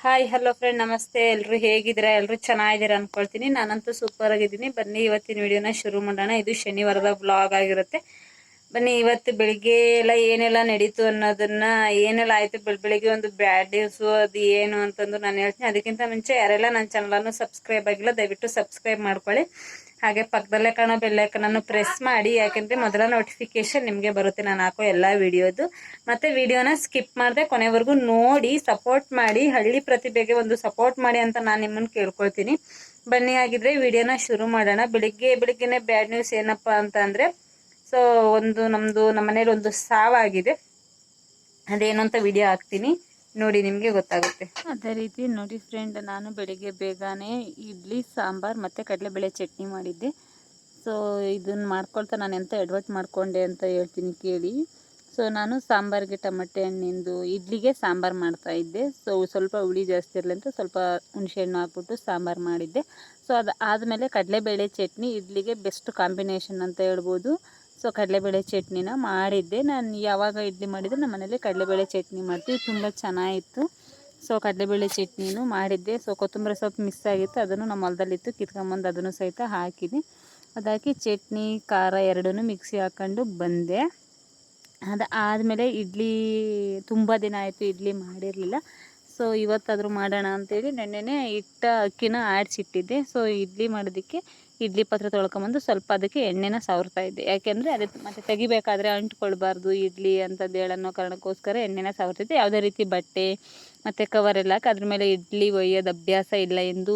Hi hello friend ನಮಸ್ತೆ. ಎಲ್ಲರೂ ಹೇಗಿದ್ದೀರಾ? ಎಲ್ಲರೂ ಚೆನ್ನಾಗಿದ್ದೀರಾ ಅನ್ಕೊಳ್ತೀನಿ. ನಾನಂತೂ ಸೂಪರ್ ಆಗಿದ್ದೀನಿ. ಬನ್ನಿ, ಇವತ್ತಿನ ವಿಡಿಯೋನ ಶುರು ಮಾಡೋಣ. ಇದು ಶನಿವಾರದ ಬ್ಲಾಗ್ ಆಗಿರುತ್ತೆ. ಬನ್ನಿ, ಇವತ್ತು ಬೆಳಿಗ್ಗೆ ಎಲ್ಲ ಏನೆಲ್ಲ ನಡೀತು ಅನ್ನೋದನ್ನ ಏನೆಲ್ಲ ಆಯ್ತು? ಬೆಳ, ಬೆಳಿಗ್ಗೆ ಒಂದು ಬ್ಯಾಡ್ ನ್ಯೂಸು ಅದು ಏನು ಅಂತಂದು ನಾನು ಹೇಳ್ತೀನಿ. ಅದಕ್ಕಿಂತ ಮುಂಚೆ ಯಾರೆಲ್ಲ ನನ್ನ ಚಾನಲನ್ನು ಸಬ್ಸ್ಕ್ರೈಬ್ ಆಗಿಲ್ಲ, ದಯವಿಟ್ಟು ಸಬ್ಸ್ಕ್ರೈಬ್ ಮಾಡ್ಕೊಳ್ಳಿ. ಹಾಗೆ ಪಕ್ಕದಲ್ಲೇ ಕಾಣೋ ಬೆಲ್ಲೈಕನನ್ನು ಪ್ರೆಸ್ ಮಾಡಿ. ಯಾಕೆಂದ್ರೆ ಮೊದಲ ನೋಟಿಫಿಕೇಶನ್ ನಿಮಗೆ ಬರುತ್ತೆ. ನಾನು ಹಾಕೋ ಎಲ್ಲ ವಿಡಿಯೋದು ಮತ್ತೆ ವಿಡಿಯೋನ ಸ್ಕಿಪ್ ಮಾಡಿದೆ ಕೊನೆವರೆಗೂ ನೋಡಿ ಸಪೋರ್ಟ್ ಮಾಡಿ, ಹಳ್ಳಿ ಪ್ರತಿಭೆಗೆ ಒಂದು ಸಪೋರ್ಟ್ ಮಾಡಿ ಅಂತ ನಾನು ನಿಮ್ಮನ್ನು ಕೇಳ್ಕೊಳ್ತೀನಿ. ಬನ್ನಿ ಆಗಿದ್ರೆ ವಿಡಿಯೋನ ಶುರು ಮಾಡೋಣ. ಬೆಳಿಗ್ಗೆ, ಬೆಳಿಗ್ಗೆನೆ ಬ್ಯಾಡ್ ನ್ಯೂಸ್ ಏನಪ್ಪ ಅಂತ ಅಂದರೆ ಸೊ ಒಂದು ನಮ್ಮದು ನಮ್ಮ ಮನೇಲಿ ಒಂದು ಸಾವಾಗಿದೆ. ಅದೇನು ಅಂತ ವಿಡಿಯೋ ಹಾಕ್ತೀನಿ. ನೋಡಿ ನಿಮಗೆ ಗೊತ್ತಾಗುತ್ತೆ. ಅದೇ ರೀತಿ ನೋಡಿ ಫ್ರೆಂಡ್ ನಾನು ಬೆಳಿಗ್ಗೆ ಬೇಗನೆ ಇಡ್ಲಿ, ಸಾಂಬಾರ್ ಮತ್ತು ಕಡಲೆಬೇಳೆ ಚಟ್ನಿ ಮಾಡಿದ್ದೆ. ಸೊ ಇದನ್ನು ಮಾಡ್ಕೊಳ್ತಾ ನಾನು ಎಂತ ಎಡ್ವರ್ಟ್ ಮಾಡಿಕೊಂಡೆ ಅಂತ ಹೇಳ್ತೀನಿ ಕೇಳಿ. ಸೊ ನಾನು ಸಾಂಬಾರಿಗೆ ಟಮಟೆ ಹಣ್ಣಿಂದು ಇಡ್ಲಿಗೆ ಸಾಂಬಾರು ಮಾಡ್ತಾ ಇದ್ದೆ. ಸೊ ಸ್ವಲ್ಪ ಹುಳಿ ಜಾಸ್ತಿ ಇರಲಿ ಅಂತ ಸ್ವಲ್ಪ ಹುಣಸೆಹಣ್ಣು ಹಾಕ್ಬಿಟ್ಟು ಸಾಂಬಾರು ಮಾಡಿದ್ದೆ. ಸೊ ಅದು ಆದಮೇಲೆ ಕಡಲೆಬೇಳೆ ಚಟ್ನಿ, ಇಡ್ಲಿಗೆ ಬೆಸ್ಟ್ ಕಾಂಬಿನೇಷನ್ ಅಂತ ಹೇಳ್ಬೋದು. ಸೊ ಕಡಲೆಬೇಳೆ ಚಟ್ನಿನ ಮಾಡಿದ್ದೆ. ನಾನು ಯಾವಾಗ ಇಡ್ಲಿ ಮಾಡಿದ್ರೆ ನಮ್ಮ ಮನೇಲಿ ಕಡಲೆಬೇಳೆ ಚಟ್ನಿ ಮಾಡ್ತೀವಿ. ತುಂಬ ಚೆನ್ನಾಗಿತ್ತು. ಸೊ ಕಡಲೆಬೇಳೆ ಚಟ್ನಿನೂ ಮಾಡಿದ್ದೆ. ಸೊ ಕೊತ್ತಂಬರಿ ಸೊಪ್ಪು ಮಿಸ್ ಆಗಿತ್ತು. ಅದನ್ನು ನಮ್ಮ ಹೊಲದಲ್ಲಿತ್ತು ಕಿತ್ಕೊಂಬಂದು ಅದನ್ನು ಸಹಿತ ಹಾಕಿದೆ. ಅದಾಕಿ ಚಟ್ನಿ, ಖಾರ ಎರಡೂ ಮಿಕ್ಸಿ ಹಾಕ್ಕೊಂಡು ಬಂದೆ. ಅದು ಆದಮೇಲೆ ಇಡ್ಲಿ ತುಂಬ ದಿನ ಆಯಿತು ಇಡ್ಲಿ ಮಾಡಿರಲಿಲ್ಲ. ಸೊ ಇವತ್ತಾದರೂ ಮಾಡೋಣ ಅಂತೇಳಿ ನೆನ್ನೆನೇ ಇಟ್ಟ ಅಕ್ಕಿನ ಆಡಿಸಿಟ್ಟಿದ್ದೆ ಸೊ ಇಡ್ಲಿ ಮಾಡೋದಕ್ಕೆ ಇಡ್ಲಿ ಪಾತ್ರೆ ತೊಳ್ಕೊಂಬಂದು ಸ್ವಲ್ಪ ಅದಕ್ಕೆ ಎಣ್ಣೆನ ಸವರ್ತಾ ಇದ್ದೆ. ಯಾಕೆಂದರೆ ಅದು ಮತ್ತೆ ತೆಗಿಬೇಕಾದ್ರೆ ಅಂಟ್ಕೊಳ್ಬಾರ್ದು ಇಡ್ಲಿ ಅಂಥದ್ದು ಹೇಳೋ ಕಾರಣಕ್ಕೋಸ್ಕರ ಎಣ್ಣೆನ ಸವರ್ತಿದ್ದೆ. ಯಾವುದೇ ರೀತಿ ಬಟ್ಟೆ ಮತ್ತು ಕವರ್ ಎಲ್ಲ ಅದ್ರ ಮೇಲೆ ಇಡ್ಲಿ ಒಯ್ಯೋದು ಅಭ್ಯಾಸ ಇಲ್ಲ ಎಂದು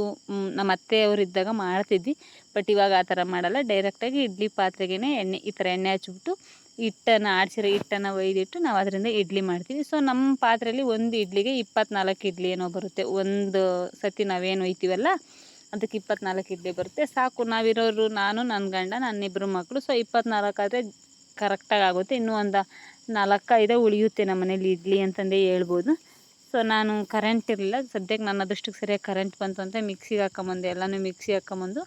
ನಮ್ಮ ಅತ್ತೆಯವರು ಇದ್ದಾಗ ಮಾಡ್ತಿದ್ವಿ. ಬಟ್ ಇವಾಗ ಆ ಥರ ಮಾಡಲ್ಲ. ಡೈರೆಕ್ಟಾಗಿ ಇಡ್ಲಿ ಪಾತ್ರೆಗೇ ಎಣ್ಣೆ, ಈ ಥರ ಎಣ್ಣೆ ಹಚ್ಬಿಟ್ಟು ಹಿಟ್ಟನ್ನು, ಆಡಿಸಿರೋ ಹಿಟ್ಟನ್ನು ಒಯ್ದಿಟ್ಟು ನಾವು ಅದರಿಂದ ಇಡ್ಲಿ ಮಾಡ್ತೀವಿ. ಸೊ ನಮ್ಮ ಪಾತ್ರೆಯಲ್ಲಿ ಒಂದು ಇಡ್ಲಿಗೆ ಇಪ್ಪತ್ನಾಲ್ಕು ಇಡ್ಲಿ ಏನೋ ಬರುತ್ತೆ. ಒಂದು ಸತಿ ನಾವೇನು ಒಯ್ತೀವಲ್ಲ ಅದಕ್ಕೆ ಇಪ್ಪತ್ನಾಲ್ಕು ಇಡ್ಲಿ ಬರುತ್ತೆ. ಸಾಕು, ನಾವಿರೋರು, ನಾನು ನನ್ನ ಗಂಡ ನನ್ನ ಇಬ್ಬರು ಮಕ್ಕಳು ಸೊ ಇಪ್ಪತ್ನಾಲ್ಕು ಆದರೆ ಕರೆಕ್ಟಾಗಿ ಆಗುತ್ತೆ. ಇನ್ನೂ ಒಂದು ನಾಲ್ಕು, ಐದೇ ಉಳಿಯುತ್ತೆ ನಮ್ಮ ಮನೇಲಿ ಇಡ್ಲಿ ಅಂತಂದೇ ಹೇಳ್ಬೋದು. ಸೊ ನಾನು ಕರೆಂಟ್ ಇರಲಿಲ್ಲ. ಸದ್ಯಕ್ಕೆ ನನ್ನ ಅದೃಷ್ಟಕ್ಕೆ ಸರಿಯಾಗಿ ಕರೆಂಟ್ ಬಂತು ಅಂತ ಮಿಕ್ಸಿಗೆ ಹಾಕೊಂಬಂದು. ಎಲ್ಲನೂ ಮಿಕ್ಸಿಗೆ ಹಾಕೊಂಬಂದು.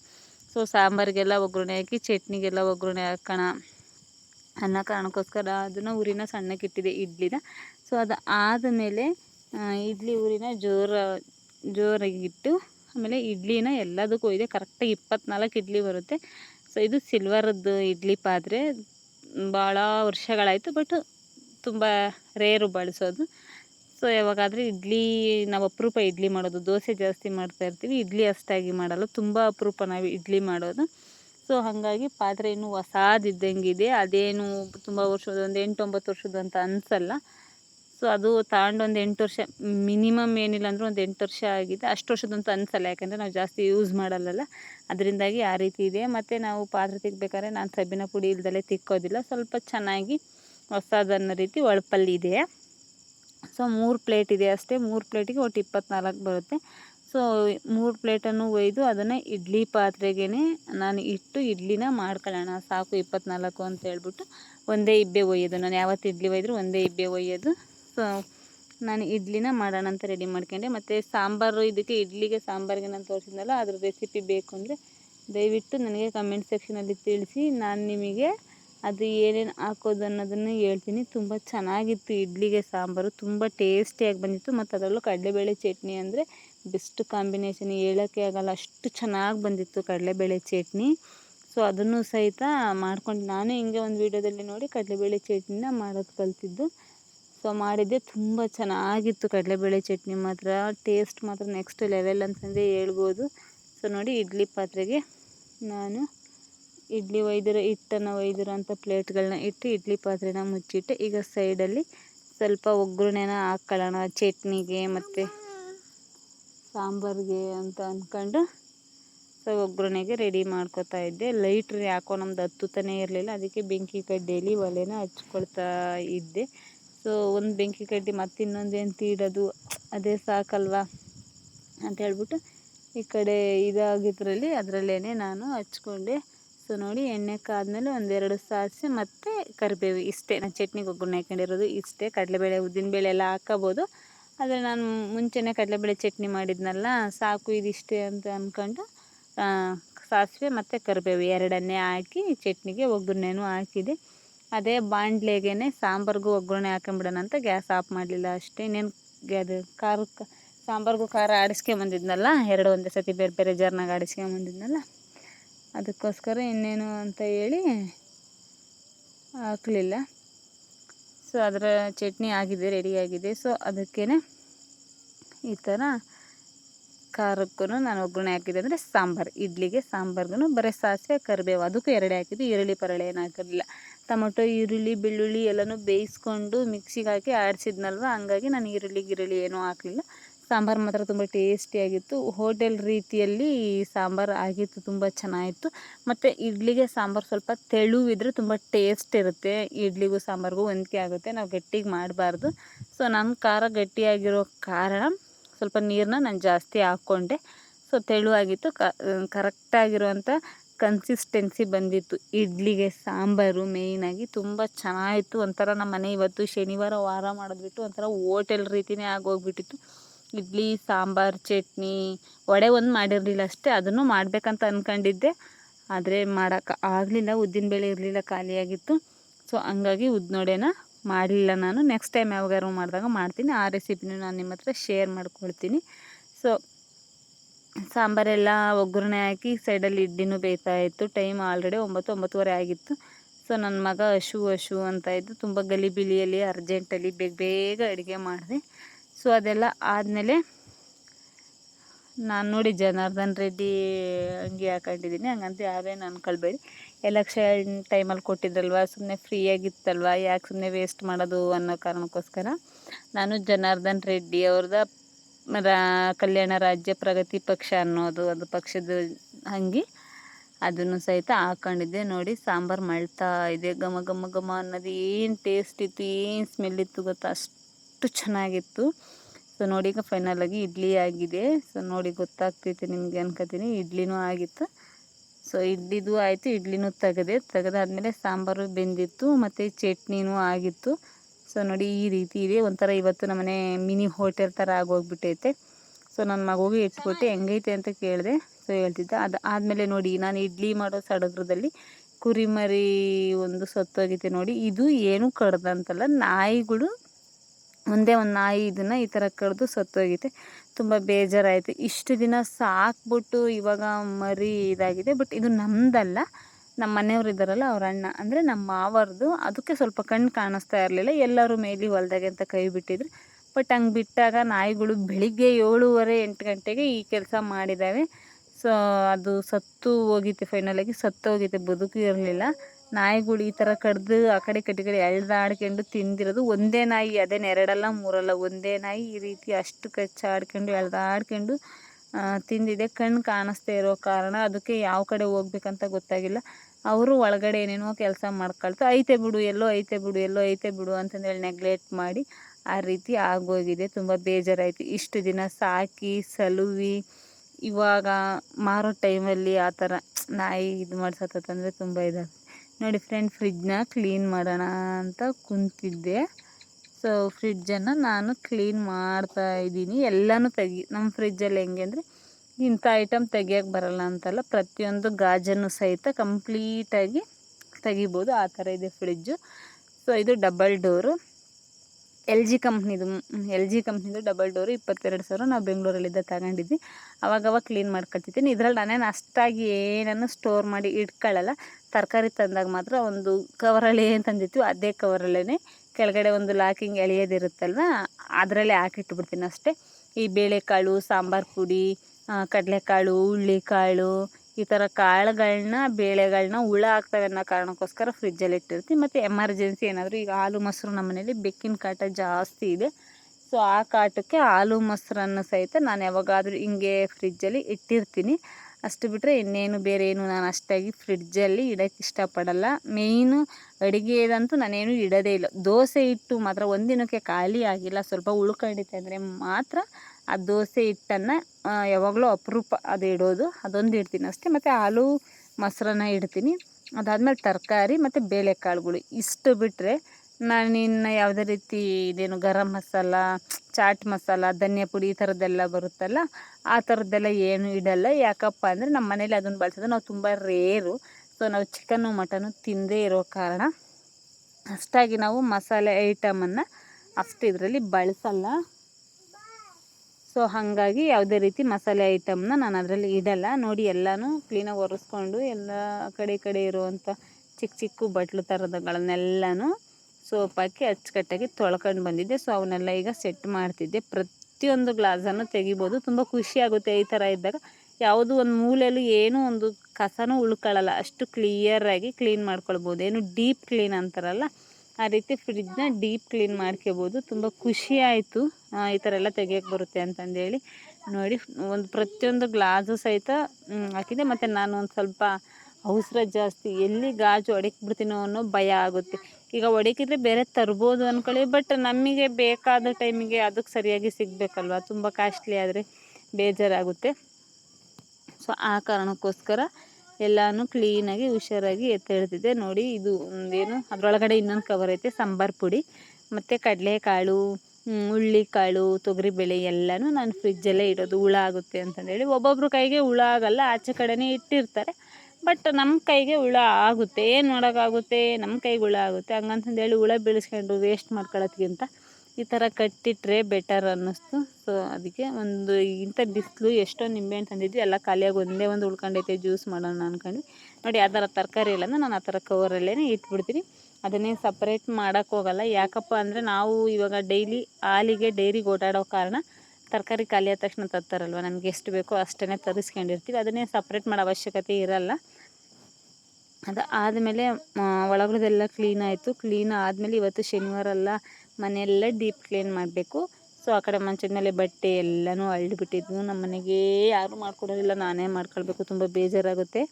ಸೊ ಸಾಂಬಾರಿಗೆಲ್ಲ ಒಗ್ಗರಣೆ ಹಾಕಿ, ಚಟ್ನಿಗೆಲ್ಲ ಒಗ್ಗರಣೆ ಹಾಕೋಣ. ಅನ್ನೋ ಕಾರಣಕ್ಕೋಸ್ಕರ ಅದನ್ನು ಉರಿನ ಸಣ್ಣಕ್ಕೆ ಇಟ್ಟಿದೆ ಇಡ್ಲಿನ. ಸೊ ಅದು ಆದಮೇಲೆ ಇಡ್ಲಿ ಉರಿನ ಜೋರ ಜೋರಾಗಿಟ್ಟು ಆಮೇಲೆ ಇಡ್ಲಿನ ಎಲ್ಲದಕ್ಕೂ ಇದೆ. ಕರೆಕ್ಟಾಗಿ ಇಪ್ಪತ್ನಾಲ್ಕು ಇಡ್ಲಿ ಬರುತ್ತೆ. ಸೊ ಇದು ಸಿಲ್ವರದ್ದು ಇಡ್ಲಿ ಪಾತ್ರೆ. ಭಾಳ ವರ್ಷಗಳಾಯಿತು ಬಟ್ ತುಂಬ ರೇರು ಬಳಸೋದು. ಸೊ ಯಾವಾಗಾದರೆ ಇಡ್ಲಿ, ನಾವು ಅಪರೂಪ ಇಡ್ಲಿ ಮಾಡೋದು, ದೋಸೆ ಜಾಸ್ತಿ ಮಾಡ್ತಾ ಇರ್ತೀವಿ. ಇಡ್ಲಿ ಅಷ್ಟಾಗಿ ಮಾಡಲ್ಲ, ತುಂಬ ಅಪರೂಪ ನಾವು ಇಡ್ಲಿ ಮಾಡೋದು. ಸೊ ಹಾಗಾಗಿ ಪಾತ್ರೆ ಇನ್ನೂ ಹೊಸಾದಿದ್ದಂಗಿದೆ. ಅದೇನು ತುಂಬ ವರ್ಷದ, ಒಂದು ಎಂಟು ಒಂಬತ್ತು ವರ್ಷದ್ದು ಅಂತ ಅನಿಸಲ್ಲ. ಸೊ ಅದು ತಗೊಂಡು ಒಂದು ಎಂಟು ವರ್ಷ, ಮಿನಿಮಮ್ ಏನಿಲ್ಲ ಅಂದರೂ ಒಂದು ಎಂಟು ವರ್ಷ ಆಗಿದೆ. ಅಷ್ಟು ವರ್ಷದಂತೂ ಅನಿಸಲ್ಲ, ಯಾಕಂದರೆ ನಾವು ಜಾಸ್ತಿ ಯೂಸ್ ಮಾಡಲ್ಲಲ್ಲ. ಅದರಿಂದಾಗಿ ಆ ರೀತಿ ಇದೆ. ಮತ್ತು ನಾವು ಪಾತ್ರೆ ತಿಕ್ಕಬೇಕಾದ್ರೆ ನಾನು ಸಬ್ಬಿನ ಪುಡಿ ಇಲ್ದಲೇ ತಿಕ್ಕೋದಿಲ್ಲ. ಸ್ವಲ್ಪ ಚೆನ್ನಾಗಿ ಹೊಸದನ್ನ ರೀತಿ ಒಳಪಲ್ಲಿದೆ ಸೊ ಮೂರು ಪ್ಲೇಟ್ ಇದೆ ಅಷ್ಟೇ. ಮೂರು ಪ್ಲೇಟಿಗೆ ಒಟ್ಟು ಇಪ್ಪತ್ನಾಲ್ಕು ಬರುತ್ತೆ. ಸೊ ಮೂರು ಪ್ಲೇಟನ್ನು ಒಯ್ದು ಅದನ್ನು ಇಡ್ಲಿ ಪಾತ್ರೆಗೇ ನಾನು ಇಟ್ಟು ಇಡ್ಲಿನ ಮಾಡ್ಕೊಳ್ಳೋಣ. ಸಾಕು ಇಪ್ಪತ್ನಾಲ್ಕು ಅಂತ ಹೇಳ್ಬಿಟ್ಟು ಒಂದೇ ಇಬ್ಬೆ ಒಯ್ಯೋದು. ನಾನು ಯಾವತ್ತು ಇಡ್ಲಿ ಒಯ್ದರೂ ಒಂದೇ ಇಬ್ಬೆ ಒಯ್ಯೋದು. ಸೊ, ನಾನು ಇಡ್ಲಿನ ಮಾಡೋಣ ಅಂತ ರೆಡಿ ಮಾಡ್ಕೊಂಡೆ. ಮತ್ತು ಸಾಂಬಾರು, ಇದಕ್ಕೆ ಇಡ್ಲಿಗೆ ಸಾಂಬಾರಿಗೆ ನಾನು ತೋರಿಸಿದ್ನಲ್ಲ, ಅದ್ರ ರೆಸಿಪಿ ಬೇಕು ಅಂದರೆ ದಯವಿಟ್ಟು ನನಗೆ ಕಮೆಂಟ್ ಸೆಕ್ಷನಲ್ಲಿ ತಿಳಿಸಿ. ನಾನು ನಿಮಗೆ ಅದು ಏನೇನು ಹಾಕೋದು ಅನ್ನೋದನ್ನು ಹೇಳ್ತೀನಿ. ತುಂಬ ಚೆನ್ನಾಗಿತ್ತು ಇಡ್ಲಿಗೆ ಸಾಂಬಾರು. ತುಂಬ ಟೇಸ್ಟಿಯಾಗಿ ಬಂದಿತ್ತು. ಮತ್ತು ಅದರಲ್ಲೂ ಕಡಲೆಬೇಳೆ ಚಟ್ನಿ ಅಂದರೆ ಬೆಸ್ಟ್ ಕಾಂಬಿನೇಷನ್ ಹೇಳೋಕ್ಕೆ ಆಗಲ್ಲ, ಅಷ್ಟು ಚೆನ್ನಾಗಿ ಬಂದಿತ್ತು ಕಡಲೆಬೇಳೆ ಚಟ್ನಿ. ಸೊ ಅದನ್ನು ಸಹಿತ ಮಾಡ್ಕೊಂಡು, ನಾನು ಹಿಂಗೆ ಒಂದು ವೀಡಿಯೋದಲ್ಲಿ ನೋಡಿ ಕಡಲೆಬೇಳೆ ಚಟ್ನಿನ ಮಾಡೋದು ಕಲ್ತಿದ್ದು. ಸೊ ಮಾಡಿದ್ದೆ ತುಂಬ ಚೆನ್ನಾಗಿತ್ತು ಕಡಲೆಬೇಳೆ ಚಟ್ನಿ ಮಾತ್ರ. ಟೇಸ್ಟ್ ಮಾತ್ರ ನೆಕ್ಸ್ಟ್ ಲೆವೆಲ್ ಅಂತಂದೇ ಹೇಳ್ಬೋದು. ಸೊ ನೋಡಿ ಇಡ್ಲಿ ಪಾತ್ರೆಗೆ ನಾನು ಇಡ್ಲಿ ಒಯ್ದಿರೋ, ಹಿಟ್ಟನ್ನು ಒಯ್ದಿರೋ ಅಂಥ ಪ್ಲೇಟ್ಗಳನ್ನ ಇಟ್ಟು ಇಡ್ಲಿ ಪಾತ್ರೆನ ಮುಚ್ಚಿಟ್ಟು ಈಗ ಸೈಡಲ್ಲಿ ಸ್ವಲ್ಪ ಒಗ್ಗರಣೆನ ಹಾಕ್ಕೊಳ್ಳೋಣ ಚಟ್ನಿಗೆ ಮತ್ತು ಸಾಂಬಾರಿಗೆ ಅಂತ ಅಂದ್ಕೊಂಡು ಸೊ, ಒಗ್ಗರಣೆಗೆ ರೆಡಿ ಮಾಡ್ಕೋತಾ ಇದ್ದೆ. ಲೈಟ್ರ್ ಯಾಕೋ ನಮ್ದು ಹತ್ತುತ್ತಾನೆ ಇರಲಿಲ್ಲ. ಅದಕ್ಕೆ ಬೆಂಕಿ ಕಡ್ಡಿಯಲ್ಲಿ ಒಲೆನ ಹಚ್ಕೊಳ್ತಾ ಇದ್ದೆ. ಸೊ, ಒಂದು ಬೆಂಕಿ ಕಡ್ಡಿ ಮತ್ತು ಇನ್ನೊಂದೇನು ತೀಡೋದು ಅದೇ ಸಾಕಲ್ವಾ? ಅಂತ ಹೇಳ್ಬಿಟ್ಟು ಈ ಕಡೆ ಇದಾಗಿದ್ರಲ್ಲಿ ಅದರಲ್ಲೇ ನಾನು ಹಚ್ಕೊಂಡೆ. ಸೊ, ನೋಡಿ ಎಣ್ಣೆ ಕಾದ್ಮೇಲೆ ಒಂದೆರಡು ಸಾಸಿ ಮತ್ತು ಕರಿಬೇವು ಇಷ್ಟೇ. ನಾನು ಚಟ್ನಿಗೆ ಒಗ್ಗರಣೆ ಹಾಕೊಂಡಿರೋದು ಇಷ್ಟೇ. ಕಡಲೆಬೇಳೆ ಉದ್ದಿನಬೇಳೆ ಎಲ್ಲ ಹಾಕೋಬೋದು ಆದರೆ ನಾನು ಮುಂಚೆನೇ ಕಡಲೆಬೇಳೆ ಚಟ್ನಿ ಮಾಡಿದ್ನಲ್ಲ, ಸಾಕು ಇದಿಷ್ಟೇ ಅಂತ ಅಂದ್ಕೊಂಡು ಸಾಸಿವೆ ಮತ್ತು ಕರಿಬೇವು ಎರಡನ್ನೇ ಹಾಕಿ ಚಟ್ನಿಗೆ ಒಗ್ಗರಣೆನೂ ಹಾಕಿದೆ. ಅದೇ ಬಾಣಲೆಗೇ ಸಾಂಬಾರಿಗೂ ಒಗ್ಗರಣೆ ಹಾಕೊಂಬಿಡೋಣ ಅಂತ ಗ್ಯಾಸ್ ಆಫ್ ಮಾಡಲಿಲ್ಲ ಅಷ್ಟೇ. ಇನ್ನೇನು ಅದು ಖಾರಕ್ಕೆ ಸಾಂಬಾರಿಗೂ ಖಾರ ಆಡಿಸ್ಕೊಂಬಂದಿದ್ನಲ್ಲ ಎರಡು ಒಂದೇ ಸತಿ ಬೇರೆ ಬೇರೆ ಜರ್ನಾಗ ಆಡಿಸ್ಕೊಂಬಂದಿದ್ನಲ್ಲ ಅದಕ್ಕೋಸ್ಕರ ಇನ್ನೇನು ಅಂತ ಹೇಳಿ ಹಾಕಲಿಲ್ಲ. ಸೊ, ಅದರ ಚಟ್ನಿ ಆಗಿದೆ ರೆಡಿಯಾಗಿದೆ ಸೊ ಅದಕ್ಕೇ ಈ ಥರ ಖಾರಕ್ಕೂ ನಾನು ಒಗ್ಗರಣೆ ಹಾಕಿದೆ ಅಂದರೆ ಸಾಂಬಾರು. ಇಡ್ಲಿಗೆ ಸಾಂಬಾರ್ಗೂ ಬರೀ ಸಾಸಿವೆ, ಕರಿಬೇವು, ಅದಕ್ಕೂ ಎರಡೇ ಹಾಕಿದ್ದು, ಈರುಳ್ಳಿ ಪರಳೆ ಏನು ಹಾಕಿರಲಿಲ್ಲ. ಟೊಮೊಟೊ, ಈರುಳ್ಳಿ, ಬೆಳ್ಳುಳ್ಳಿ ಎಲ್ಲನೂ ಬೇಯಿಸ್ಕೊಂಡು ಮಿಕ್ಸಿಗೆ ಹಾಕಿ ಆಡಿಸಿದ್ನಲ್ವ ಹಂಗಾಗಿ ನಾನು ಈರುಳ್ಳಿ, ಗಿರುಳ್ಳಿ ಏನೂ ಹಾಕಲಿಲ್ಲ. ಸಾಂಬಾರು ಮಾತ್ರ ತುಂಬ ಟೇಸ್ಟಿಯಾಗಿತ್ತು ಹೋಟೆಲ್ ರೀತಿಯಲ್ಲಿ ಸಾಂಬಾರು ಆಗಿತ್ತು, ತುಂಬ ಚೆನ್ನಾಗಿತ್ತು. ಮತ್ತು ಇಡ್ಲಿಗೆ ಸಾಂಬಾರು ಸ್ವಲ್ಪ ತೆಳುವಿದ್ರೆ ತುಂಬ ಟೇಸ್ಟ್ ಇರುತ್ತೆ. ಇಡ್ಲಿಗೂ ಸಾಂಬಾರಿಗೂ ಹೊಂದಿಕೆ ಆಗುತ್ತೆ. ನಾವು ಗಟ್ಟಿಗೆ ಮಾಡಬಾರ್ದು. ಸೊ, ನನ್ನ ಖಾರ ಗಟ್ಟಿಯಾಗಿರೋ ಕಾರಣ ಸ್ವಲ್ಪ ನೀರನ್ನ ನಾನು ಜಾಸ್ತಿ ಹಾಕ್ಕೊಂಡೆ. ಸೊ, ತೆಳುವಾಗಿತ್ತು. ಕರೆಕ್ಟಾಗಿರುವಂಥ ಕನ್ಸಿಸ್ಟೆನ್ಸಿ ಬಂದಿತ್ತು. ಇಡ್ಲಿಗೆ ಸಾಂಬಾರು ಮೇಯ್ನಾಗಿ ತುಂಬ ಚೆನ್ನಾಗಿತ್ತು ಒಂಥರ ನಮ್ಮ ಮನೆ ಇವತ್ತು ಶನಿವಾರ ವಾರ ಮಾಡಿದ್ಬಿಟ್ಟು ಒಂಥರ ಹೋಟೆಲ್ ರೀತಿಯೇ ಆಗೋಗ್ಬಿಟ್ಟಿತ್ತು. ಇಡ್ಲಿ, ಸಾಂಬಾರು, ಚಟ್ನಿ, ವಡೆ ಒಂದು ಮಾಡಿರಲಿಲ್ಲ ಅಷ್ಟೇ, ಅದನ್ನು ಮಾಡಬೇಕಂತ ಅಂದ್ಕೊಂಡಿದ್ದೆ ಆದರೆ ಮಾಡೋಕೆ ಆಗಲಿಲ್ಲ ಉದ್ದಿನಬೇಳೆ ಇರಲಿಲ್ಲ, ಖಾಲಿಯಾಗಿತ್ತು. ಸೊ ಹಂಗಾಗಿ ಉದ್ನೋಡೆನ ಮಾಡಲಿಲ್ಲ ನಾನು. ನೆಕ್ಸ್ಟ್ ಟೈಮ್ ಯಾವಾಗಾರು ಮಾಡಿದಾಗ ಮಾಡ್ತೀನಿ. ಆ ರೆಸಿಪಿನೂ ನಾನು ನಿಮ್ಮ ಹತ್ರ ಶೇರ್ ಮಾಡ್ಕೊಳ್ತೀನಿ. ಸೊ ಸಾಂಬಾರೆಲ್ಲ ಒಗ್ಗರಣೆ ಹಾಕಿ ಸೈಡಲ್ಲಿ ಇಡ್ಲಿನೂ ಬೇಯ್ತಾ ಇತ್ತು ಟೈಮ್ ಆಲ್ರೆಡಿ ಒಂಬತ್ತು ಒಂಬತ್ತುವರೆ ಆಗಿತ್ತು. ಸೊ, ನನ್ನ ಮಗ ಹಶು ಹಶು ಅಂತ ಇದ್ದು ತುಂಬ ಗಲಿಬಿಲಿಯಲ್ಲಿ, ಅರ್ಜೆಂಟಲ್ಲಿ ಬೇಗ ಬೇಗ ಅಡುಗೆ ಮಾಡಿದೆ. ಸೊ, ಅದೆಲ್ಲ ಆದಮೇಲೆ ನಾನು ನೋಡಿ ಜನಾರ್ದನ್ ರೆಡ್ಡಿ ಅಂಗಿ ಹಾಕೊಂಡಿದ್ದೀನಿ. ಹಂಗಂತ ಯಾರೇನು ಅನ್ಕೊಳ್ಬೇಡಿ ಎಲೆಕ್ಷನ್ ಟೈಮಲ್ಲಿ ಕೊಟ್ಟಿದ್ರಲ್ವ ಸುಮ್ಮನೆ ಫ್ರೀಯಾಗಿತ್ತಲ್ವ ಯಾಕೆ ಸುಮ್ಮನೆ ವೇಸ್ಟ್ ಮಾಡೋದು ಅನ್ನೋ ಕಾರಣಕ್ಕೋಸ್ಕರ ನಾನು ಜನಾರ್ದನ್ ರೆಡ್ಡಿ ಅವ್ರದ್ದು ರಾ ಕಲ್ಯಾಣ ರಾಜ್ಯ ಪ್ರಗತಿ ಪಕ್ಷ ಅನ್ನೋದು ಅದು ಪಕ್ಷದ ಅಂಗಿ ಅದನ್ನು ಸಹಿತ ಹಾಕೊಂಡಿದ್ದೆ. ನೋಡಿ ಸಾಂಬಾರು ಮಳ್ತಾ ಇದೆ. ಘಮ ಘಮ ಘಮ ಅನ್ನೋದು ಏನು ಟೇಸ್ಟ್ ಇತ್ತು, ಏನು ಸ್ಮೆಲ್ ಇತ್ತು ಗೊತ್ತಾ? ಅಷ್ಟು ಚೆನ್ನಾಗಿತ್ತು. ಸೊ ನೋಡಿ ಈಗ ಫೈನಲಾಗಿ ಇಡ್ಲಿ ಆಗಿದೆ. ಸೊ ನೋಡಿ ಗೊತ್ತಾಗ್ತೈತೆ ನಿಮಗೆ ಅನ್ಕೋತೀನಿ. ಇಡ್ಲಿನೂ ಆಗಿತ್ತು. ಸೊ ಇಡ್ಲಿದು ಆಯಿತು, ಇಡ್ಲಿನೂ ತೆಗೆದೆ. ತೆಗೆದಾದ್ಮೇಲೆ ಸಾಂಬಾರು ಬೆಂದಿತ್ತು, ಮತ್ತು ಚಟ್ನಿನೂ ಆಗಿತ್ತು. ಸೊ ನೋಡಿ ಈ ರೀತಿ ಇದೆ. ಒಂಥರ ಇವತ್ತು ನಮ್ಮನೆ ಮಿನಿ ಹೋಟೆಲ್ ಥರ ಆಗೋಗ್ಬಿಟ್ಟೈತೆ. ಸೊ ನನ್ನ ಮಗುಗೆ ಇಟ್ಕೊಟ್ಟೆ ಹೆಂಗೈತೆ ಅಂತ ಕೇಳಿದೆ. ಸೊ ಹೇಳ್ತಿದ್ದ. ಅದು ಆದಮೇಲೆ ನೋಡಿ, ನಾನು ಇಡ್ಲಿ ಮಾಡೋ ಸಡಗರದಲ್ಲಿ ಕುರಿಮರಿ ಒಂದು ಸತ್ತೋಗೈತೆ ನೋಡಿ. ಇದು ಏನು ಕಡ್ದಂತಲ್ಲ ನಾಯಿಗಳು ಒಂದೇ ಒಂದು ನಾಯಿ ಇದನ್ನು ಈ ಥರ ಕಡ್ದು ಸತ್ತೋಗಿದೆ ತುಂಬ ಬೇಜಾರಾಯಿತು. ಇಷ್ಟು ದಿನ ಸಾಕ್ಬಿಟ್ಟು ಇವಾಗ ಮರಿ ಇದಾಗಿದೆ. ಬಟ್ ಇದು ನಮ್ಮದಲ್ಲ ನಮ್ಮ ಮನೆಯವ್ರು ಇದ್ದಾರಲ್ಲ ಅವ್ರ ಅಣ್ಣ, ಅಂದರೆ ನಮ್ಮ ಮಾವರದು ಅದಕ್ಕೆ ಸ್ವಲ್ಪ ಕಣ್ಣು ಕಾಣಿಸ್ತಾ ಇರಲಿಲ್ಲ. ಎಲ್ಲರೂ ಮೇಲಿ ಹೊಲ್ದಾಗೆ ಅಂತ ಕೈ ಬಿಟ್ಟಿದ್ರು. ಬಟ್ ಹಂಗೆ ಬಿಟ್ಟಾಗ ನಾಯಿಗಳು ಬೆಳಿಗ್ಗೆ ಏಳುವರೆ ಎಂಟು ಗಂಟೆಗೆ ಈ ಕೆಲಸ ಮಾಡಿದ್ದಾವೆ ಸೊ, ಅದು ಸತ್ತು ಹೋಗಿತ್ತು ಫೈನಲಾಗಿ ಸತ್ತು ಹೋಗಿತ್ತು, ಬದುಕು ಇರಲಿಲ್ಲ. ನಾಯಿಗಳು ಈ ಥರ ಕಡ್ದು ಆ ಕಡೆ ಕಡೆ ಕಡೆ ಎಳ್ದಾಡ್ಕೊಂಡು ತಿಂದಿರೋದು ಒಂದೇ ನಾಯಿ ಅದೇ ಎರಡಲ್ಲ ಮೂರಲ್ಲ, ಒಂದೇ ನಾಯಿ ಈ ರೀತಿ ಅಷ್ಟು ಕಚ್ಚಾಡ್ಕೊಂಡು ಎಳ್ದಾಡ್ಕೊಂಡು ತಿಂದಿದೆ ಕಣ್ಣು ಕಾಣಿಸ್ತಾ ಇರೋ ಕಾರಣ ಅದಕ್ಕೆ ಯಾವ ಕಡೆ ಹೋಗ್ಬೇಕಂತ ಗೊತ್ತಾಗಿಲ್ಲ. ಅವರು ಒಳಗಡೆ ಏನೇನೋ ಕೆಲಸ ಮಾಡ್ಕೊಳ್ತಾ, ಐತೆ ಬಿಡು, ಎಲ್ಲೋ ಐತೆ ಬಿಡು, ಎಲ್ಲೋ ಐತೆ ಬಿಡು ಅಂತಂದೇಳಿ ನೆಗ್ಲೆಕ್ಟ್ ಮಾಡಿ ಆ ರೀತಿ ಆಗೋಗಿದೆ. ತುಂಬ ಬೇಜಾರಾಯಿತು. ಇಷ್ಟು ದಿನ ಸಾಕಿ, ಸಲುವಿ, ಇವಾಗ ಮಾರೋ ಟೈಮಲ್ಲಿ ಆ ಥರ ನಾಯಿ ಇದು ಮಾಡ್ಸತ್ತಂದರೆ ತುಂಬ ಇದಾಗುತ್ತೆ ನೋಡಿ ಫ್ರೆಂಡ್ ಫ್ರಿಜ್ನ ಕ್ಲೀನ್ ಮಾಡೋಣ ಅಂತ ಕುಂತಿದ್ದೆ. ಸೊ ಫ್ರಿಜ್ಜನ್ನು ನಾನು ಕ್ಲೀನ್ ಮಾಡ್ತಾ ಇದ್ದೀನಿ. ಎಲ್ಲನೂ ತೆಗಿ ನಮ್ಮ ಫ್ರಿಜ್ಜಲ್ಲಿ ಹೆಂಗೆ ಅಂದರೆ ಇಂಥ ಐಟಮ್ ತೆಗಿಯೋಕ್ಕೆ ಬರಲ್ಲ ಅಂತಲ್ಲ, ಪ್ರತಿಯೊಂದು ಗಾಜನ್ನು ಸಹಿತ ಕಂಪ್ಲೀಟಾಗಿ ತೆಗಿಬೋದು. ಆ ಥರ ಇದೆ ಫ್ರಿಡ್ಜು ಸೊ ಇದು ಡಬಲ್ ಡೋರು ಎಲ್ ಜಿ ಕಂಪ್ನಿದು ಎಲ್ ಜಿ ಕಂಪ್ನಿದು ಡಬಲ್ ಡೋರು ಇಪ್ಪತ್ತೆರಡು ಸಾವಿರ ನಾವು ಬೆಂಗಳೂರಲ್ಲಿದ್ದ ತಗೊಂಡಿದ್ವಿ. ಅವಾಗವಾಗ ಕ್ಲೀನ್ ಮಾಡ್ಕೊಳ್ತಿದ್ದೀನಿ. ಇದರಲ್ಲಿ ನಾನೇನು ಅಷ್ಟಾಗಿ ಏನನ್ನು ಸ್ಟೋರ್ ಮಾಡಿ ಇಟ್ಕೊಳ್ಳಲ್ಲ. ತರಕಾರಿ ತಂದಾಗ ಮಾತ್ರ ಒಂದು ಕವರಲ್ಲಿ ಏನು ತಂದಿತ್ತು ಅದೇ ಕವರಲ್ಲೇ ಕೆಳಗಡೆ ಒಂದು ಲಾಕಿಂಗ್ ಎಳೆಯೋದಿರುತ್ತಲ್ವ, ಅದರಲ್ಲೇ ಹಾಕಿಟ್ಬಿಡ್ತೀನಿ ಅಷ್ಟೇ. ಈ ಬೇಳೆಕಾಳು, ಸಾಂಬಾರು ಪುಡಿ ಕಡಲೆಕಾಳು, ಹುಳ್ಳಿಕಾಳು, ಈ ಥರ ಕಾಳುಗಳನ್ನ ಬೇಳೆಗಳನ್ನ ಹುಳ ಆಗ್ತವೆ ಅನ್ನೋ ಕಾರಣಕ್ಕೋಸ್ಕರ ಫ್ರಿಜ್ಜಲ್ಲಿ ಇಟ್ಟಿರ್ತೀವಿ ಮತ್ತು ಎಮರ್ಜೆನ್ಸಿ ಏನಾದರೂ, ಈಗ ಹಾಲು ಮೊಸರು ನಮ್ಮ ಮನೇಲಿ ಬೆಕ್ಕಿನ ಕಾಟ ಜಾಸ್ತಿ ಇದೆ. ಸೊ, ಆ ಕಾಟಕ್ಕೆ ಹಾಲು ಮೊಸರನ್ನು ಸಹಿತ ನಾನು ಯಾವಾಗಾದರೂ ಹಿಂಗೆ ಫ್ರಿಜ್ಜಲ್ಲಿ ಇಟ್ಟಿರ್ತೀನಿ. ಅಷ್ಟು ಬಿಟ್ಟರೆ ಇನ್ನೇನು ಬೇರೆ ಏನು ನಾನು ಅಷ್ಟಾಗಿ ಫ್ರಿಡ್ಜಲ್ಲಿ ಇಡೋಕ್ಕೆ ಇಷ್ಟಪಡಲ್ಲ. ಮೇಯ್ನು ಅಡುಗೆದಂತೂ ನಾನೇನು ಇಡೋದೇ ಇಲ್ಲ. ದೋಸೆ ಇಟ್ಟು ಮಾತ್ರ ಒಂದಿನಕ್ಕೆ ಖಾಲಿ ಆಗಿಲ್ಲ. ಸ್ವಲ್ಪ ಉಳ್ಕೊಂಡಿತ್ತೆ ಅಂದರೆ ಮಾತ್ರ ಆ ದೋಸೆ ಹಿಟ್ಟನ್ನು ಯಾವಾಗಲೂ ಅಪರೂಪ ಅದು ಇಡೋದು. ಅದೊಂದು ಇಡ್ತೀನಿ ಅಷ್ಟೇ. ಮತ್ತು ಹಾಲು ಮೊಸರನ್ನ ಇಡ್ತೀನಿ. ಅದಾದಮೇಲೆ ತರಕಾರಿ ಮತ್ತು ಬೇಳೆಕಾಳುಗಳು. ಇಷ್ಟು ಬಿಟ್ಟರೆ ನಾನು ಇನ್ನು ಯಾವುದೇ ರೀತಿ ಇದೇನು ಗರಂ ಮಸಾಲ, ಚಾಟ್ ಮಸಾಲ, ಧನಿಯಾ ಪುಡಿ ಈ ಥರದ್ದೆಲ್ಲ ಬರುತ್ತಲ್ಲ, ಆ ಥರದ್ದೆಲ್ಲ ಏನು ಇಡಲ್ಲ. ಯಾಕಪ್ಪ ಅಂದರೆ ನಮ್ಮ ಮನೇಲಿ ಅದನ್ನು ಬಳಸೋದು ನಾವು ತುಂಬ ರೇರು. ಸೊ ನಾವು ಚಿಕನ್ನು ಮಟನು ತಿಂದೇ ಇರೋ ಕಾರಣ ಅಷ್ಟಾಗಿ ನಾವು ಮಸಾಲೆ ಐಟಮನ್ನು ಅಷ್ಟು ಇದರಲ್ಲಿ ಬಳಸಲ್ಲ. ಸೊ ಹಾಗಾಗಿ ಯಾವುದೇ ರೀತಿ ಮಸಾಲೆ ಐಟಮ್ನ ನಾನು ಅದರಲ್ಲಿ ಇಡಲ್ಲ. ನೋಡಿ ಎಲ್ಲನೂ ಕ್ಲೀನಾಗಿ ಒರೆಸ್ಕೊಂಡು ಎಲ್ಲ ಕಡೆ ಕಡೆ ಇರುವಂಥ ಚಿಕ್ಕ ಚಿಕ್ಕ ಬಟ್ಲು ಥರದಗಳನ್ನೆಲ್ಲನೂ ಸೋಪ್ ಹಾಕಿ ಅಚ್ಚುಕಟ್ಟಾಗಿ ತೊಳ್ಕೊಂಡು ಬಂದಿದ್ದೆ. ಸೊ ಅವನ್ನೆಲ್ಲ ಈಗ ಸೆಟ್ ಮಾಡ್ತಿದ್ದೆ. ಪ್ರತಿಯೊಂದು ಗ್ಲಾಸನ್ನು ತೆಗಿಬೋದು. ತುಂಬ ಖುಷಿಯಾಗುತ್ತೆ ಈ ಥರ ಇದ್ದಾಗ. ಯಾವುದು ಒಂದು ಮೂಲೆಯಲ್ಲೂ ಏನೂ ಒಂದು ಕಸನೂ ಉಳ್ಕೊಳ್ಳಲ್ಲ. ಅಷ್ಟು ಕ್ಲಿಯರಾಗಿ ಕ್ಲೀನ್ ಮಾಡ್ಕೊಳ್ಬೋದು. ಏನು ಡೀಪ್ ಕ್ಲೀನ್ ಅಂತಾರಲ್ಲ, ಆ ರೀತಿ ಫ್ರಿಜ್ನ ಡೀಪ್ ಕ್ಲೀನ್ ಮಾಡ್ಕೋಬೋದು. ತುಂಬ ಖುಷಿ ಆಯಿತು. ಈ ಥರ ಎಲ್ಲ ತೆಗಿಯೋಕ್ಕೆ ಬರುತ್ತೆ ಅಂತಂದೇಳಿ ನೋಡಿ. ಒಂದು ಪ್ರತಿಯೊಂದು ಗ್ಲಾಸು ಸಹಿತ ಹಾಕಿದೆ ಮತ್ತು ನಾನು ಒಂದು ಸ್ವಲ್ಪ ಅವಸರ ಜಾಸ್ತಿ. ಎಲ್ಲಿ ಗಾಜು ಅಡಿಕ್ಬಿಡ್ತೀನೋ ಅನ್ನೋ ಭಯ ಆಗುತ್ತೆ. ಈಗ ಒಡಕಿದ್ರೆ ಬೇರೆ ತರ್ಬೋದು ಅಂದ್ಕೊಳ್ಳಿ ಬಟ್ ನಮಗೆ ಬೇಕಾದ ಟೈಮಿಗೆ ಅದಕ್ಕೆ ಸರಿಯಾಗಿ ಸಿಗಬೇಕಲ್ವ? ತುಂಬ ಕಾಸ್ಟ್ಲಿ ಆದರೆ ಬೇಜಾರಾಗುತ್ತೆ. ಸೊ ಆ ಕಾರಣಕ್ಕೋಸ್ಕರ ಎಲ್ಲನೂ ಕ್ಲೀನಾಗಿ ಹುಷಾರಾಗಿ ಎತ್ತಿಡ್ತಿದ್ದೆ ನೋಡಿ, ಇದು ಏನು ಅದರೊಳಗಡೆ ಇನ್ನೊಂದು ಕವರ್ ಐತೆ, ಸಾಂಬಾರು ಪುಡಿ. ಮತ್ತು ಕಡಲೆಕಾಳು ಹುಳ್ಳಿಕಾಳು ತೊಗರಿಬೇಳೆ ಎಲ್ಲನೂ ನಾನು ಫ್ರಿಜ್ಜಲ್ಲೇ ಇಡೋದು. ಹುಳ ಆಗುತ್ತೆ ಅಂತಂದೇಳಿ ಒಬ್ಬೊಬ್ರ ಕೈಗೆ ಹುಳ ಆಗಲ್ಲ, ಆಚೆ ಕಡೆನೇ ಇಟ್ಟಿರ್ತಾರೆ. ಬಟ್ ನಮ್ಮ ಕೈಗೆ ಹುಳ ಆಗುತ್ತೆ. ಏನು ಮಾಡೋಕ್ಕಾಗುತ್ತೆ? ನಮ್ಮ ಕೈಗೆ ಹುಳ ಆಗುತ್ತೆ. ಹಂಗಂತಂದೇಳಿ ಹುಳ ಬೆಳೆಸ್ಕೊಂಡು ವೇಸ್ಟ್ ಮಾಡ್ಕೊಳ್ಳೋದ್ಕಿಂತ ಈ ಥರ ಕಟ್ಟಿಟ್ರೆ ಬೆಟರ್ ಅನ್ನಿಸ್ತು. ಸೊ ಅದಕ್ಕೆ ಒಂದು ಇಂಥ ಬಿಸಿಲು ಎಷ್ಟೋ ನಿಂಬೆಹಣ್ಣು ತಂದಿದ್ವಿ. ಎಲ್ಲ ಖಾಲಿಯಾಗಿ ಒಂದೇ ಒಂದು ಉಳ್ಕೊಂಡೈತೆ ಜ್ಯೂಸ್ ಮಾಡೋಣ ಅಂದ್ಕೊಂಡು ನೋಡಿ, ಆ ಥರ ತರಕಾರಿ ಇಲ್ಲಂದ್ರೆ ನಾನು ಆ ಥರ ಕವರಲ್ಲೇ ಇಟ್ಬಿಡ್ತೀನಿ. ಅದನ್ನೇ ಸಪ್ರೇಟ್ ಮಾಡೋಕ್ಕೆ ಹೋಗಲ್ಲ. ಯಾಕಪ್ಪ ಅಂದರೆ ನಾವು ಇವಾಗ ಡೈಲಿ ಹಾಲಿಗೆ ಡೈರಿಗೆ ಓಡಾಡೋ ಕಾರಣ ತರಕಾರಿ ಖಾಲಿಯಾದ ತಕ್ಷಣ ತರ್ತಾರಲ್ವ? ನಮ್ಗೆ ಎಷ್ಟು ಬೇಕೋ ಅಷ್ಟೇ ತರಿಸ್ಕೊಂಡಿರ್ತೀವಿ. ಅದನ್ನೇ ಸಪ್ರೇಟ್ ಮಾಡೋ ಅವಶ್ಯಕತೆ ಇರಲ್ಲ. ಅದು ಆದಮೇಲೆ ಒಳಗಡೆದೆಲ್ಲ ಕ್ಲೀನ್ ಆಯಿತು. ಕ್ಲೀನ್ ಆದಮೇಲೆ ಇವತ್ತು ಶನಿವಾರ ಅಲ್ಲ, ಮನೆಯೆಲ್ಲ ಡೀಪ್ ಕ್ಲೀನ್ ಮಾಡಬೇಕು. ಸೊ ಆ ಕಡೆ ಮಂಚದ ಮೇಲೆ ಬಟ್ಟೆ ಎಲ್ಲನೂ ಅಳ್ಳಿಬಿಟ್ಟಿದ್ವು ನಮ್ಮ ಮನೆಗೆ ಯಾರೂ ಮಾಡ್ಕೊಡೋದಿಲ್ಲ ನಾನೇ ಮಾಡ್ಕೊಳ್ಬೇಕು. ತುಂಬ ಬೇಜಾರಾಗುತ್ತೆ.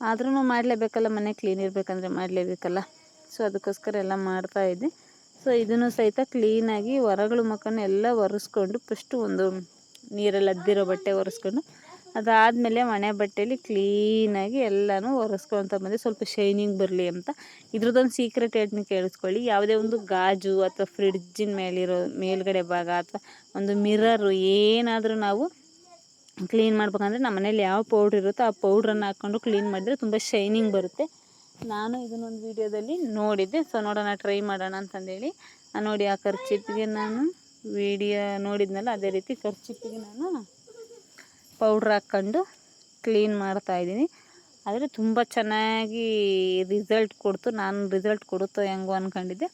ಆದ್ರೂ ಮಾಡಲೇಬೇಕಲ್ಲ, ಮನೆ ಕ್ಲೀನ್ ಇರಬೇಕಂದ್ರೆ ಮಾಡಲೇಬೇಕಲ್ಲ. ಸೊ ಅದಕ್ಕೋಸ್ಕರ ಎಲ್ಲ ಮಾಡ್ತಾಯಿದ್ದೆ ಸೊ ಇದನ್ನು ಸಹಿತ ಕ್ಲೀನಾಗಿ ಹೊರಗಳು ಮಕ್ಕನ್ನು ಎಲ್ಲ ಒರೆಸ್ಕೊಂಡು ಫಸ್ಟು ಒಂದು ನೀರಲ್ಲಿ ಅದ್ದಿರೋ ಬಟ್ಟೆ ಒರೆಸ್ಕೊಂಡು ಅದಾದಮೇಲೆ ಮನೆ ಬಟ್ಟೆಯಲ್ಲಿ ಕ್ಲೀನಾಗಿ ಎಲ್ಲನೂ ಒರೆಸ್ಕೊಳ್ತಾ ಬಂದೆ. ಸ್ವಲ್ಪ ಶೈನಿಂಗ್ ಬರಲಿ ಅಂತ. ಇದ್ರದ್ದೊಂದು ಸೀಕ್ರೆಟ್ ಹೇಳ್ತೀನಿ ಕೇಳಿಸ್ಕೊಳ್ಳಿ. ಯಾವುದೇ ಒಂದು ಗಾಜು ಅಥವಾ ಫ್ರಿಡ್ಜಿನ ಮೇಲಿರೋ, ಮೇಲ್ಗಡೆ ಭಾಗ ಅಥವಾ ಒಂದು ಮಿರರು ಏನಾದರೂ ನಾವು ಕ್ಲೀನ್ ಮಾಡ್ಬೇಕಂದ್ರೆ ನಮ್ಮ ಮನೇಲಿ ಯಾವ ಪೌಡ್ರ್ ಇರುತ್ತೋ ಆ ಪೌಡ್ರನ್ನು ಹಾಕ್ಕೊಂಡು ಕ್ಲೀನ್ ಮಾಡಿದ್ರೆ ತುಂಬ ಶೈನಿಂಗ್ ಬರುತ್ತೆ. ನಾನು ಇದನ್ನೊಂದು ವೀಡಿಯೋದಲ್ಲಿ ನೋಡಿದ್ದೆ. ಸೊ ನೋಡೋಣ, ಟ್ರೈ ಮಾಡೋಣ ಅಂತಂದೇಳಿ. ನೋಡಿ ಆ ಖರ್ಚಿಪ್ಪಿಗೆ ನಾನು ವೀಡಿಯೋ ನೋಡಿದ್ನಲ್ಲ, ಅದೇ ರೀತಿ ಖರ್ಚಿಪ್ಪಿಗೆ ನಾನು ಪೌಡ್ರ್ ಹಾಕ್ಕೊಂಡು ಕ್ಲೀನ್ ಮಾಡ್ತಾಯಿದ್ದೀನಿ ಆದರೆ ತುಂಬ ಚೆನ್ನಾಗಿ ರಿಸಲ್ಟ್ ಕೊಡ್ತು. ನಾನು ರಿಸಲ್ಟ್ ಕೊಡುತ್ತೋ ಹೆಂಗೋ ಅಂದ್ಕೊಂಡಿದ್ದೆ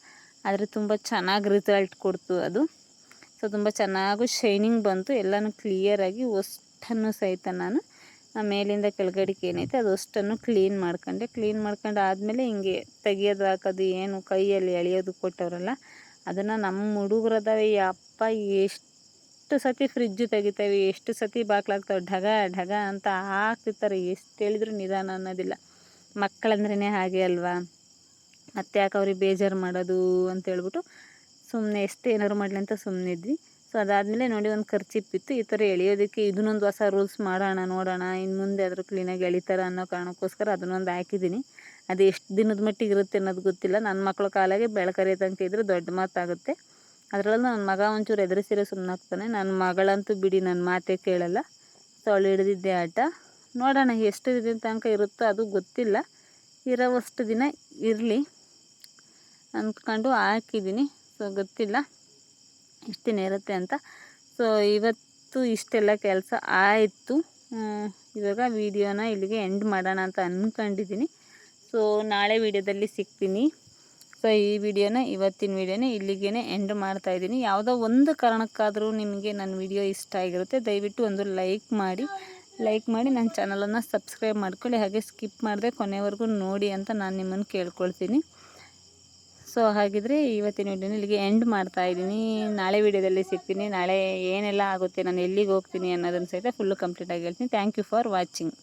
ಆದರೆ ತುಂಬ ಚೆನ್ನಾಗಿ ರಿಸಲ್ಟ್ ಕೊಡ್ತು ಅದು. ಸೊ ತುಂಬ ಚೆನ್ನಾಗೂ ಶೈನಿಂಗ್ ಬಂತು. ಎಲ್ಲನೂ ಕ್ಲಿಯರಾಗಿ ಒಷ್ಟನ್ನು ಸಹಿತ ನಾನು ಮೇಲಿಂದ ಕೆಳಗಡೆಗೆ ಏನೈತೆ ಅದು ಅಷ್ಟನ್ನು ಕ್ಲೀನ್ ಮಾಡ್ಕೊಂಡೆ. ಕ್ಲೀನ್ ಮಾಡ್ಕೊಂಡು ಆದಮೇಲೆ ಹಿಂಗೆ ತೆಗಿಯೋದು ಹಾಕೋದು ಏನು, ಕೈಯಲ್ಲಿ ಎಳೆಯೋದು ಕೊಟ್ಟವರಲ್ಲ, ಅದನ್ನು ನಮ್ಮ ಹುಡುಗರದವೇ ಅಪ್ಪ ಎಷ್ಟು ಎಷ್ಟು ಸತಿ ಫ್ರಿಜ್ಜು ತೆಗಿತೇವೆ, ಎಷ್ಟು ಸತಿ ಬಾಕ್ಲಾಗ್ತವೆ ಢಗ ಢಗ ಅಂತ ಹಾಕ್ತಿರ್ತಾರೆ. ಎಷ್ಟು ಹೇಳಿದ್ರು ನಿಧಾನ ಅನ್ನೋದಿಲ್ಲ. ಮಕ್ಕಳಂದ್ರೇ ಹಾಗೆ ಅಲ್ವಾ? ಮತ್ತೆ ಯಾಕೆ ಅವ್ರಿಗೆ ಬೇಜಾರು ಮಾಡೋದು ಅಂತ ಹೇಳ್ಬಿಟ್ಟು ಸುಮ್ಮನೆ ಎಷ್ಟು ಏನಾದ್ರು ಮಾಡಲಿ ಅಂತ ಸುಮ್ಮನಿದ್ವಿ ಸೊ ಅದಾದಮೇಲೆ ನೋಡಿ ಒಂದು ಖರ್ಚಿಪ್ಪಿತ್ತು ಈ ಥರ ಎಳೆಯೋದಕ್ಕೆ ಇದನ್ನೊಂದು ಹೊಸ ರೂಲ್ಸ್ ಮಾಡೋಣ, ನೋಡೋಣ ಇನ್ನು ಮುಂದೆ ಆದರೂ ಕ್ಲೀನಾಗಿ ಎಳಿತಾರೆ ಅನ್ನೋ ಕಾರಣಕ್ಕೋಸ್ಕರ ಅದನ್ನೊಂದು ಹಾಕಿದ್ದೀನಿ. ಅದು ಎಷ್ಟು ದಿನದ ಮಟ್ಟಿಗೆ ಇರುತ್ತೆ ಅನ್ನೋದು ಗೊತ್ತಿಲ್ಲ. ನನ್ನ ಮಕ್ಕಳ ಕಾಲಾಗೆ ಬೆಳಕರೆ ತನಕ ಇದ್ದರೆ ದೊಡ್ಡ ಮಾತಾಗುತ್ತೆ. ಅದರಲ್ಲೂ ನನ್ನ ಮಗ ಒಂಚೂರು ಎದುರಿಸಿರೋ ಸುಮ್ಮನಾಗ್ತಾನೆ ನನ್ನ ಮಗಳಂತೂ ಬಿಡಿ ನನ್ನ ಮಾತೇ ಕೇಳಲ್ಲ. ಸೊ ಅವಳು ಹಿಡಿದಿದ್ದೆ ಆಟ. ನೋಡೋಣ ಎಷ್ಟು ದಿನ ತನಕ ಇರುತ್ತೋ ಅದು ಗೊತ್ತಿಲ್ಲ. ಇರೋವಷ್ಟು ದಿನ ಇರಲಿ ಅಂದ್ಕೊಂಡು ಹಾಕಿದ್ದೀನಿ. ಸೊ ಗೊತ್ತಿಲ್ಲ ಎಷ್ಟು ದಿನ ಇರುತ್ತೆ ಅಂತ. ಸೊ ಇವತ್ತು ಇಷ್ಟೆಲ್ಲ ಕೆಲಸ ಆಯಿತು. ಇವಾಗ ವೀಡಿಯೋನ ಇಲ್ಲಿಗೆ ಎಂಡ್ ಮಾಡೋಣ ಅಂತ ಅಂದ್ಕೊಂಡಿದ್ದೀನಿ ಸೊ ನಾಳೆ ವೀಡಿಯೋದಲ್ಲಿ ಸಿಗ್ತೀನಿ. ಸೊ, ಈ ವಿಡಿಯೋನ ಇವತ್ತಿನ ವಿಡಿಯೋನ ಇಲ್ಲಿಗೆ ಎಂಡ್ ಮಾಡ್ತಾ ಇದ್ದೀನಿ. ಯಾವುದೋ ಒಂದು ಕಾರಣಕ್ಕಾದರೂ ನಿಮಗೆ ನನ್ನ ವಿಡಿಯೋ ಇಷ್ಟ ಆಗಿರುತ್ತೆ, ದಯವಿಟ್ಟು ಒಂದು ಲೈಕ್ ಮಾಡಿ. ಲೈಕ್ ಮಾಡಿ ನನ್ನ ಚಾನಲನ್ನು ಸಬ್ಸ್ಕ್ರೈಬ್ ಮಾಡ್ಕೊಳ್ಳಿ. ಹಾಗೆ ಸ್ಕಿಪ್ ಮಾಡಿದೆ ಕೊನೆವರೆಗೂ ನೋಡಿ ಅಂತ ನಾನು ನಿಮ್ಮನ್ನು ಕೇಳ್ಕೊಳ್ತೀನಿ. ಸೊ, ಹಾಗಿದ್ರೆ ಇವತ್ತಿನ ವಿಡಿಯೋನ ಇಲ್ಲಿಗೆ ಎಂಡ್ ಮಾಡ್ತಾ ಇದ್ದೀನಿ. ನಾಳೆ ವಿಡಿಯೋದಲ್ಲಿ ಸಿಗ್ತೀನಿ. ನಾಳೆ ಏನೆಲ್ಲ ಆಗುತ್ತೆ, ನಾನು ಎಲ್ಲಿಗೆ ಹೋಗ್ತೀನಿ ಅನ್ನೋದನ್ನು ಸಹಿತ ಫುಲ್ಲು ಕಂಪ್ಲೀಟಾಗಿ ಹೇಳ್ತೀನಿ. Thank you for watching